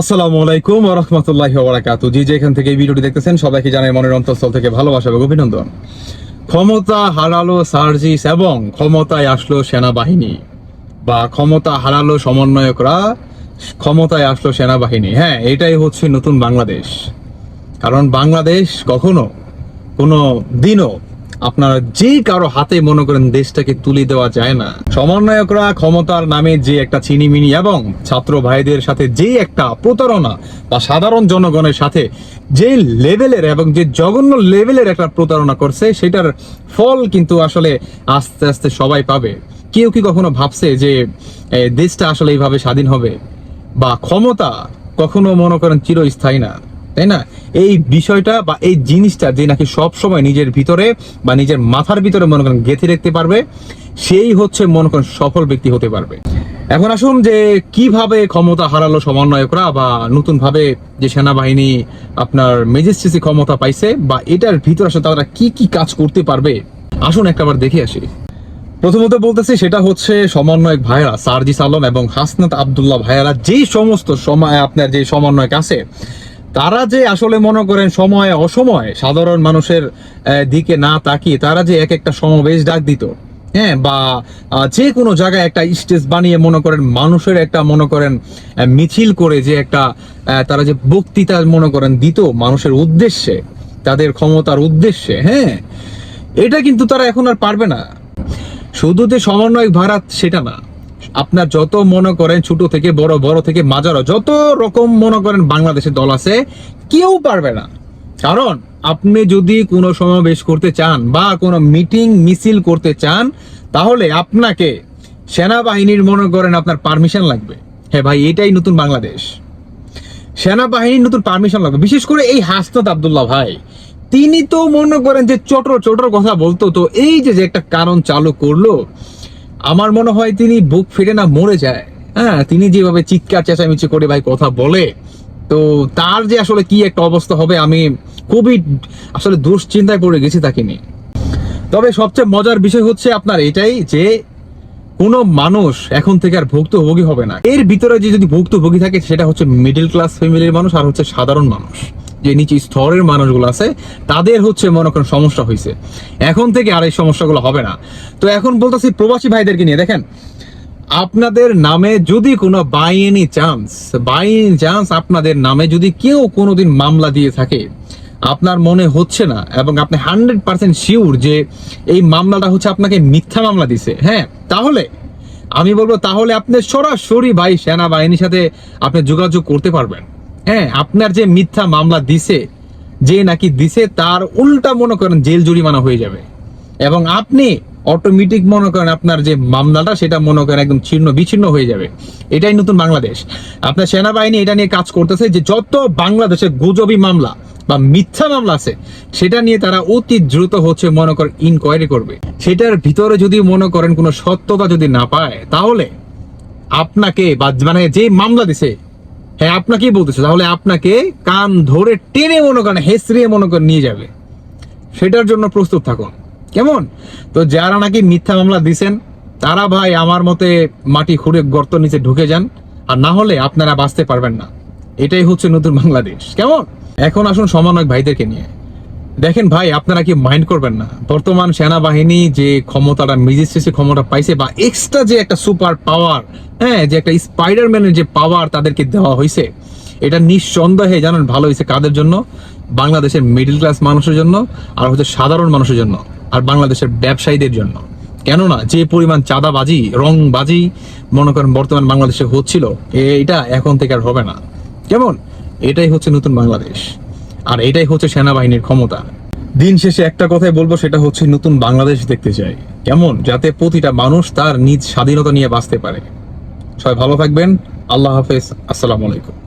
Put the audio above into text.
আসসালামু আলাইকুম রহমতুল্লাহ বারাকাত জি যেখান থেকে এই ভিডিওটি দেখতেছেন, সবাইকে জানাই মনের অন্তঃস্থল থেকে ভালোবাসা এবং অভিনন্দন। ক্ষমতা হারালো সার্জিস এবং ক্ষমতায় আসলো সেনাবাহিনী বা ক্ষমতা হারালো সমন্বয়করা, ক্ষমতায় আসলো সেনাবাহিনী। হ্যাঁ এটাই হচ্ছে নতুন বাংলাদেশ। কারণ বাংলাদেশ কখনো কোনো দিনও আপনার যে কারও হাতে মনে করেন দেশটাকে তুলে দেওয়া যায় না। সমন্বয়করা ক্ষমতার নামে যে একটা চিনিমিনি এবং ছাত্র ভাইদের সাথে যে একটা প্রতারণা বা সাধারণ জনগণের সাথে যে লেভেলের এবং যে জঘন্য লেভেলের একটা প্রতারণা করছে, সেটার ফল কিন্তু আসলে আস্তে আস্তে সবাই পাবে। কেউ কি কখনো ভাবছে যে দেশটা আসলে এইভাবে স্বাধীন হবে? বা ক্ষমতা কখনো মনে করেন চিরস্থায়ী না? তাই না? এই বিষয়টা বা এই জিনিসটা যে নাকি সব সময় নিজের ভিতরে বা নিজের মাথার ভিতরে মনে করেন গেঁথে রাখতে পারবে, সেই হচ্ছে মনে করেন সফল ব্যক্তি হতে পারবে। এখন আসুন যে কীভাবে ক্ষমতা হারালো সমন্বয়করা বা নতুন ভাবে যে সেনাবাহিনী আপনার মেজিস্ট্রেসি ক্ষমতা পাইছে বা এটার ভিতরে আসলে তারা কি কি কাজ করতে পারবে? আসুন একটাবার দেখে আসি। প্রথমত বলতেছি সেটা হচ্ছে সমন্বয়ক ভাইয়েরা, সার্জিস আলম এবং হাসনাত আবদুল্লাহ ভাইয়েরা, যে সমস্ত সময় আপনার যে সমন্বয়ক আছে তারা যে আসলে মনে করেন সময় অসময় সাধারণ মানুষের দিকে না তাকিয়ে তারা যে এক একটা সমাবেশ ডাক দিত হ্যাঁ বা যে কোনো জায়গায় একটা স্টেজ বানিয়ে মনে করেন মানুষের একটা মনে করেন মিছিল করে যে একটা তারা যে বক্তৃতা মনে করেন দিত মানুষের উদ্দেশ্যে, তাদের ক্ষমতার উদ্দেশ্যে হ্যাঁ এটা কিন্তু তারা এখন আর পারবে না। শুধু যে সমন্বয় ভাড়া সেটা না। আপনার যত মনে করেন ছোট থেকে বড় বড় থেকে মাজারো যত রকম মনে করেন বাংলাদেশে দল আছে, কেউ পারবে না। কারণ আপনি যদি কোনো সমাবেশ করতে চান বা কোনো মিটিং, মিছিল করতে চান, তাহলে আপনাকে সেনাবাহিনীর মনে করেন আপনার পারমিশন লাগবে। হ্যাঁ ভাই, এটাই নতুন বাংলাদেশ। সেনাবাহিনীর নতুন পারমিশন লাগবে। বিশেষ করে এই হাসনাত আবদুল্লাহ ভাই, তিনি তো মনে করেন যে চটর চটর কথা বলতো, তো এই যে যে একটা কারণ চালু করল আমার মনে হয় তিনি বুক ফিরে না মরে যায়। হ্যাঁ তিনি যেভাবে চিৎকার, চেঁচামেচি করে ভাই কথা বলে, তো তার যে আসলে কি একটা অবস্থা হবে, আমি খুবই আসলে দুশ্চিন্তায় পড়ে গেছি তাকে নিয়ে। তবে সবচেয়ে মজার বিষয় হচ্ছে আপনার এটাই যে কোনো মানুষ এখন থেকে আর ভুক্তভোগী হবে না। এর ভিতরে যে যদি ভুক্তভোগী থাকে, সেটা হচ্ছে মিডল ক্লাস ফ্যামিলির মানুষ আর হচ্ছে সাধারণ মানুষ। যে নিচে স্তরের মানুষগুলো আছে, তাদের হচ্ছে মনে করেন সমস্যা হয়েছে এখন থেকে আর এই সমস্যাগুলো হবে না। তো এখন বলতেছি প্রবাসী ভাইদেরকে নিয়ে, দেখেন, আপনাদের নামে যদি কোনো by any chance by any chance আপনাদের নামে যদি কেউ কোনোদিন মামলা দিয়ে থাকে, আপনার মনে হচ্ছে না এবং আপনি হান্ড্রেড পার্সেন্ট শিওর যে এই মামলাটা হচ্ছে আপনাকে মিথ্যা মামলা দিছে হ্যাঁ তাহলে আমি বলব তাহলে আপনি সরাসরি ভাই সেনাবাহিনীর সাথে আপনি যোগাযোগ করতে পারবেন। হ্যাঁ আপনার যে মিথ্যা মামলা দিছে, যে নাকি দিছে, তার উল্টা মনে করেন জেল জরিমানা হয়ে যাবে। এবং আপনি অটোমেটিক মনে করেন আপনার যে মামলাটা, সেটা মনে করেন একদম ছিন্ন বিচ্ছিন্ন হয়ে যাবে। এটাই নতুন বাংলাদেশ। আপনার সেনাবাহিনী এটা নিয়ে কাজ করতেছে যে যত বাংলাদেশের গুজবি মামলা বা মিথ্যা মামলা আছে, সেটা নিয়ে তারা অতি দ্রুত হচ্ছে মনে করেন ইনকোয়ারি করবে। সেটার ভিতরে যদি মনে করেন কোনো সত্যতা যদি না পায়, তাহলে আপনাকে বা মানে যে মামলা দিছে হ্যাঁ আপনাকেই বলতেছে, তাহলে আপনাকে কান ধরে টেনে মনে করেন হেসড়িয়ে মনে করেন নিয়ে যাবে। সেটার জন্য প্রস্তুত থাকুন। কেমন? তো যারা নাকি মিথ্যা মামলা দিছেন, তারা ভাই আমার মতে মাটি খুঁড়ে গর্ত নিচে ঢুকে যান, আর না হলে আপনারা বাঁচতে পারবেন না। এটাই হচ্ছে নতুন বাংলাদেশ। কেমন? এখন আসুন সমন্বয়ক ভাইদেরকে নিয়ে। দেখেন ভাই, আপনারা কি মাইন্ড করবেন না। বর্তমান সেনাবাহিনী যে ক্ষমতাটা মেজিস্ট্রেসি ক্ষমতা পাইছে বা এক্সট্রা যে একটা সুপার পাওয়ার হ্যাঁ যে একটা স্পাইডারম্যানের যে পাওয়ার তাদেরকে দেওয়া হয়েছে এটা নিঃসন্দেহে জানেন ভালো হয়েছে কাদের জন্য? বাংলাদেশের মিডল ক্লাস মানুষের জন্য আর হচ্ছে সাধারণ মানুষের জন্য আর বাংলাদেশের ব্যবসায়ীদের জন্য। কেননা যে পরিমাণ চাঁদাবাজি, রংবাজি মনে করেন বর্তমান বাংলাদেশে হচ্ছিল এটা এখন থেকে আর হবে না। কেমন? এটাই হচ্ছে নতুন বাংলাদেশ। আর এটাই হচ্ছে সেনাবাহিনীর ক্ষমতা। দিন শেষে একটা কথাই বলব, সেটা হচ্ছে নতুন বাংলাদেশ দেখতে চাই। কেমন? যাতে প্রতিটা মানুষ তার নিজ স্বাধীনতা নিয়ে বাঁচতে পারে। সবাই ভালো থাকবেন। আল্লাহ হাফেজ। আসসালামু আলাইকুম।